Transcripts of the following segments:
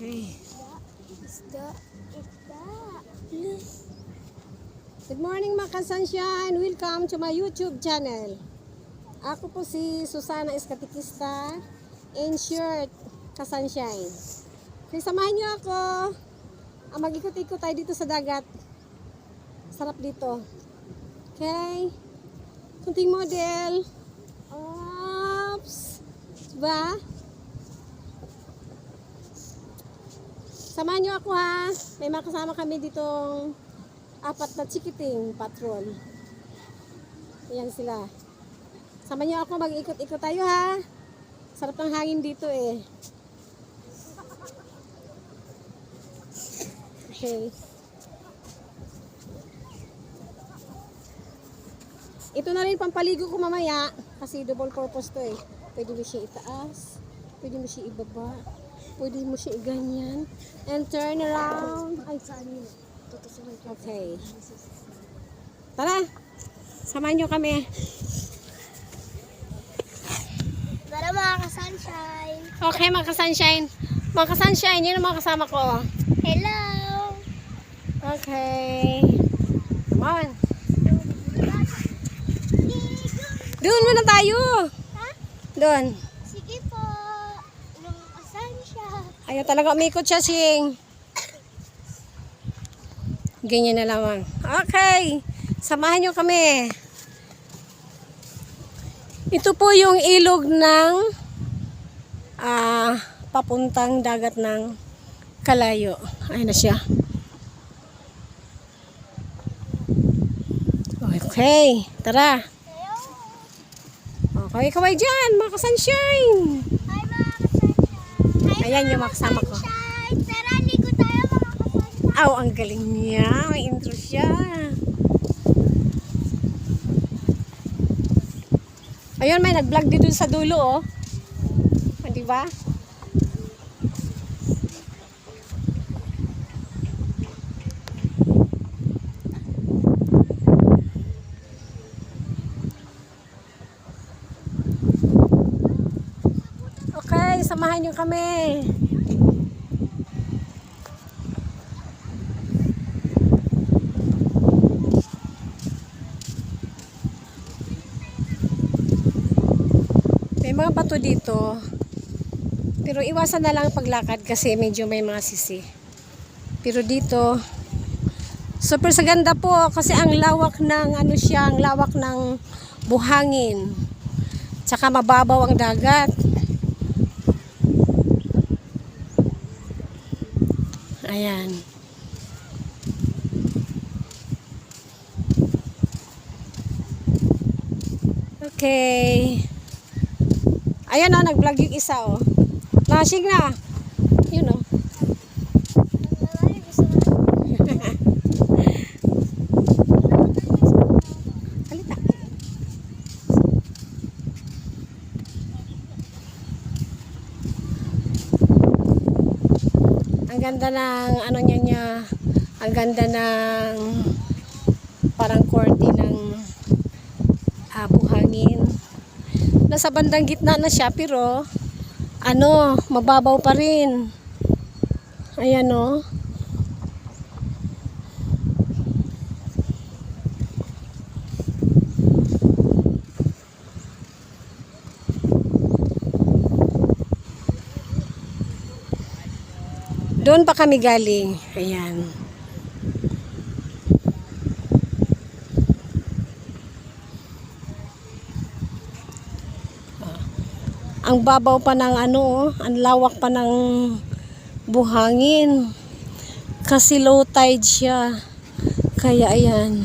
Okay. Isda. Isda. Good morning mga ka-sunshine. Welcome to my YouTube channel. Ako po si Susana Eskatikista in short ka-sunshine. Samahan niyo ako. Ah, mag-ikot-ikot tayo dito sa dagat. Sarap dito. Okay. Kunting model. Oops. Diba? Samahan niyo ako ha. May makasama kami ditong apat na chikiting patrol. Ayan sila. Sama niyo ako, mag-ikot-ikot tayo ha. Sarap ng hangin dito eh. Okay. Ito na rin pampaligo ko mamaya kasi double purpose to eh. Pwede mo siya itaas, pwede mo siya ibaba, pwede mo siya iganyan, and turn around. Ay, saan yun? Okay. Tara, samahan nyo kami. Tara mga ka-sunshine. Okay, mga ka-sunshine. Mga ka-sunshine, yun ang mga kasama ko. Hello. Okay. Come on. Doon muna tayo. Ha? Doon. Ayaw talaga umikot siya, Sing. Ganyan na lamang. Okay. Samahan nyo kami. Ito po yung ilog ng ah, papuntang dagat ng Kalayo. Ayun na siya. Okay. Tara. Okay, kaway dyan. Mga sunshine. Hi Ayan yung mga kasama ko. Tara, ligo tayo mga ka-sunshine. Aw, ang galing niya. May intro siya. Ayun, may nag-vlog dito sa dulo, oh. Ah, di ba? Okay, samahan niyo kami. May mga bato dito. Pero iwasan na lang ang paglakad kasi medyo may mga sisi. Pero dito, super sa ganda po kasi ang lawak ng ano siya, ang lawak ng buhangin. Tsaka mababaw ang dagat. Ayan. Okay. Ayan o, nag-vlog yung isa o. Nasig na. Yun o. Halita. Ang ganda ng ano niya niya. Ang ganda ng parang korte ng ah, buhangin. Nasa bandang gitna na siya pero ano, mababaw pa rin. Ayan o. Doon pa kami galing. Ayan. ang babaw pa ng ano, oh, ang lawak pa ng buhangin. Kasi low tide siya. Kaya ayan.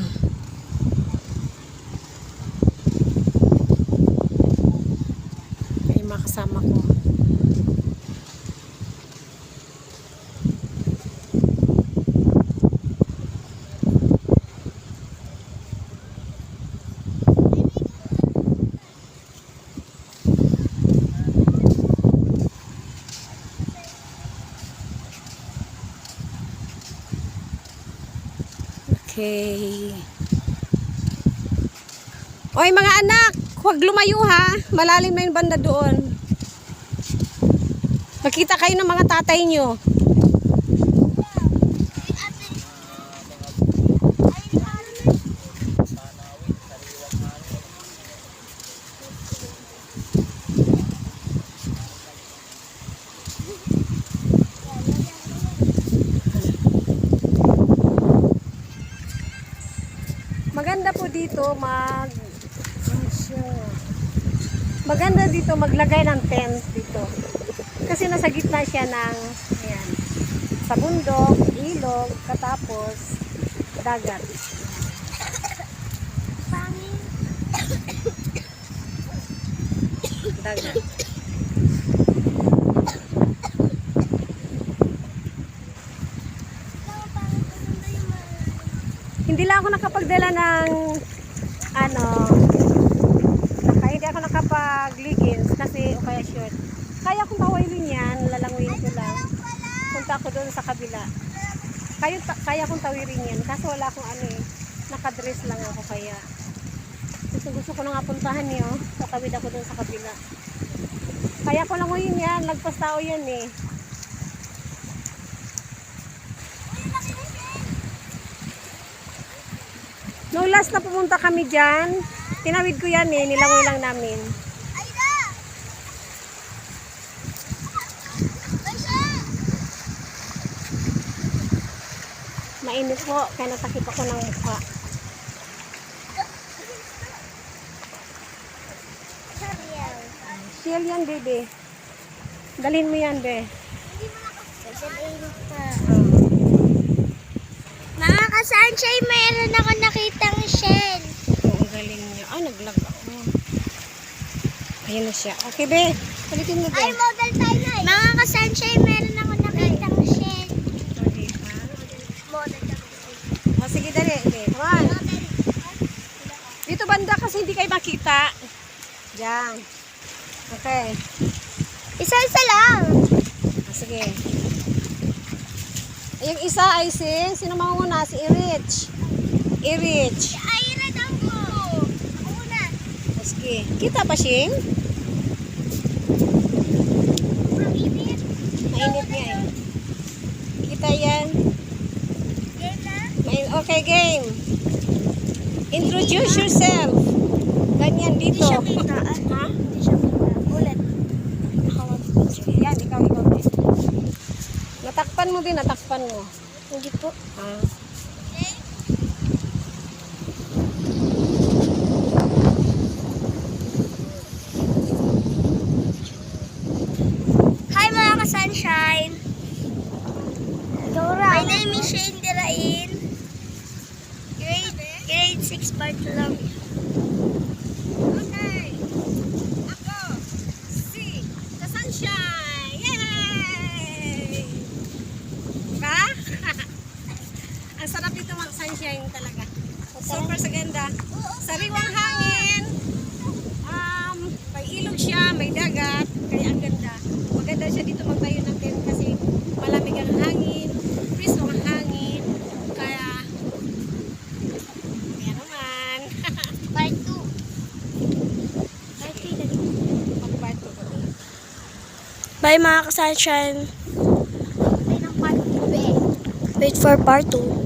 Ay, makasama ko. Okay. Oy mga anak, huwag lumayo ha. Malalim na yung banda doon. Makita kayo ng mga tatay nyo. Dito mag? Maganda dito maglagay ng tent dito. Kasi nasa gitna siya ng ayan, sa bundok, ilog, katapos dagat. Dagat. Lang, pangin ko nung yung mga... Hindi lang ako nakapagdala ng ano naka, hindi ako nakapag-leggings kasi o kaya short. Kaya kong tawilin yan, lalanguin ko lang. Punta ako doon sa kabila. Kaya, kaya kong tawirin yan, kaso wala akong ano eh. Nakadress lang ako kaya. Gusto, gusto ko na nga puntahan niyo. Tatawid ako doon sa kabila. Kaya ko languin yan, lagpas tao yan eh. Nung last na pumunta kami dyan, tinawid ko yan eh, nilangoy lang namin. Mainit po, kaya natakip ako ng mukha. Shield yan, bebe. Dalhin mo yan, be. Sasabihin ka. Mga kasanshay, mayroon ako nakitang shell. Oo, ang galing niya. Ay, naglag ako. Ayun na siya. Okay, be. Palitin mo, be. Ay, model tayo na Mga kasanshay, mayroon ako nakitang shell. Okay, ha? Model O, sige, dali, be. Come on. Dito banda kasi hindi kayo makita. Diyan. Okay. Isa-isa lang. Ah, sige. Yung isa ay si, sino mauna? Si Irich. Irich. Ay, red ako. Ako una. Sige. Kita pa, Shing? Ang init. Mainit niya eh. Kita yan. Game na? Main okay, game. Introduce yourself. Ganyan Hindi dito. siya kita. Ha? Hindi siya kita. Ulit. Yan. Ikaw, ikaw. Natakpan mo din, natakpan mo. Hindi po. Ah. Hi mga ka-sunshine! My name is Shane Dirain. Grade, grade 6 part lang. Okay. Ako, si The Sunshine. Yay! Diba? Ang sarap dito mga sunshine talaga. Super sa ganda. Sariwang hangin. Um, may ilog siya, may dagat. Kaya ang ganda. Maganda siya dito magtayo ng tent kasi malamig ang hangin. Fresh ang hangin. Kaya, kaya naman. Part 2. Part 3 na Pagbato ko din. Bye mga ka-sunshine. 2 eh. Wait for part 2.